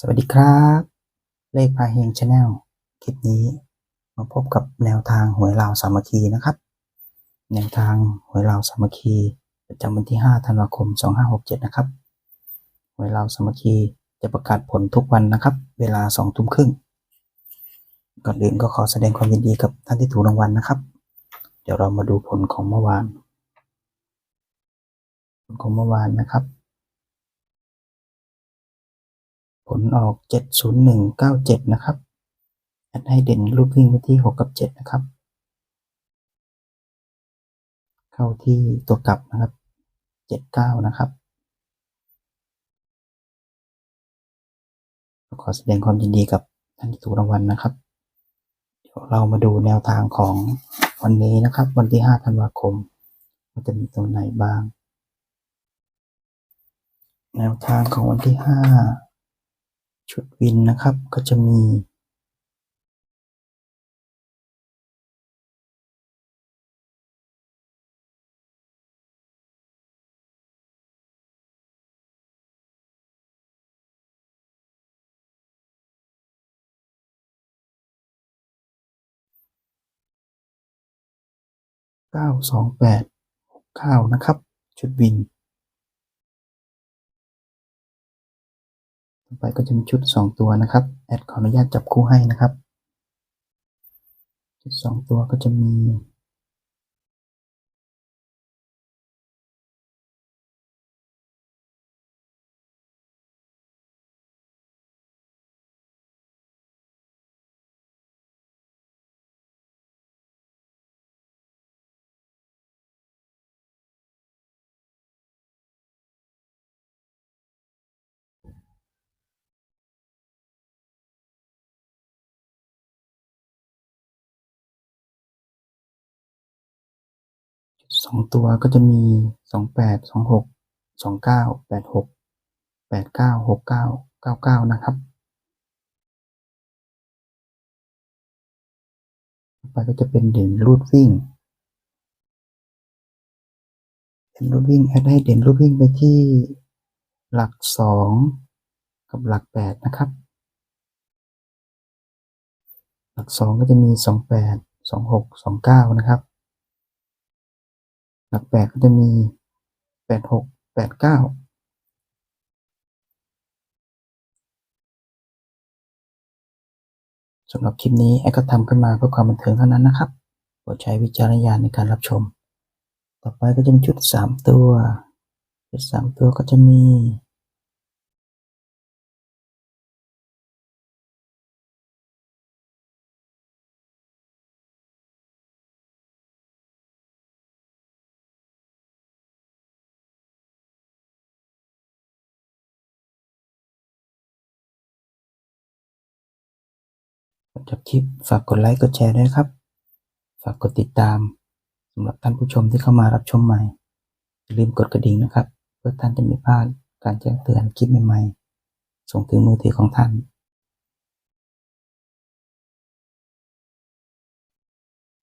สวัสดีครับ เลขพาเฮงชาแนลคลิปนี้ มาพบกับแนวทางหวยลาวสามัคคีนะครับ แนวทางหวยลาวสามัคคี ประจำวันที่ 5 ธันวาคม 2567 นะครับ หวยลาวสามัคคีจะประกาศผลทุกวันนะครับ เวลา 2 ทุ่มครึ่ง ก่อนอื่นก็ขอแสดงความยินดีกับท่านที่ถูกรางวัลนะครับ เดี๋ยวเรามาดูผลของเมื่อวาน ผลของเมื่อวานนะครับ ผลออก 70197 นะครับ แอดให้เด่นรูปวิ่งไปที่ 6 กับ 7 นะครับ เข้าที่ตัวกลับนะครับ 79 นะครับขอแสดงความยินดีกับท่านที่ถูกรางวัลนะครับ เดี๋ยวเรามาดูแนวทางของวันนี้นะครับ วันที่ 5 ธันวาคม มันจะมีตรงไหนบ้าง แนวทางของวันที่ 5 ชุดวินนะครับก็จะมีเก้าสองแปดหกเก้านะครับ ชุดวิน ต่อไปก็จะมีชุดสองตัวนะครับ แอดขออนุญาตจับคู่ให้นะครับ ชุดสองตัวก็จะมี สองตัวก็จะมีสองแปดสองหกสองเก้าแปดหกแปดเก้าหกเก้าเก้าเก้านะครับต่อไปก็จะเป็นเด่นรูดวิ่ง เด่นรูดวิ่งแอดให้เด่นรูดวิ่งไปที่หลักสองกับหลักแปดนะครับ หลักสองก็จะมีสองแปดสองหกสองเก้านะครับ หลักแปดก็จะมีแปดหกแปดเก้าสำหรับคลิปนี้แอดก็ทำขึ้นมาเพื่อความบันเทิงเท่านั้นนะครับโปรดใช้วิจารณญาณในการรับชม ต่อไปก็จะมีชุดสามตัว ชุดสามตัวก็จะมี จบคลิปฝากกดไลค์กดแชร์ด้วยครับ ฝากกดติดตามสำหรับท่านผู้ชมที่เข้ามารับชมใหม่อย่าลืมกดกระดิ่งนะครับ เพื่อท่านจะไม่พลาดการแจ้งเตือนคลิปใหม่ๆ ส่งถึงมือถือของท่าน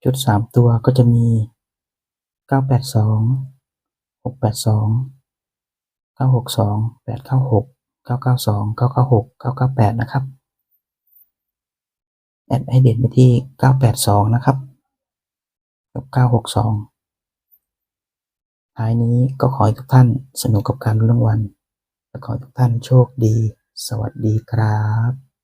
จุดสามตัวก็จะมีเก้าแปดสองหกแปดสองเก้าหกสองแปดเก้าหกเก้าเก้าสองเก้าเก้าหกเก้าเก้าแปดนะครับ แอดให้เด่นไปที่ 982 นะครับ กับ 962 ท้ายนี้ก็ขอให้ทุกท่านสนุกกับการลุ้นรางวัลและขอให้ทุกท่านโชคดี สวัสดีครับ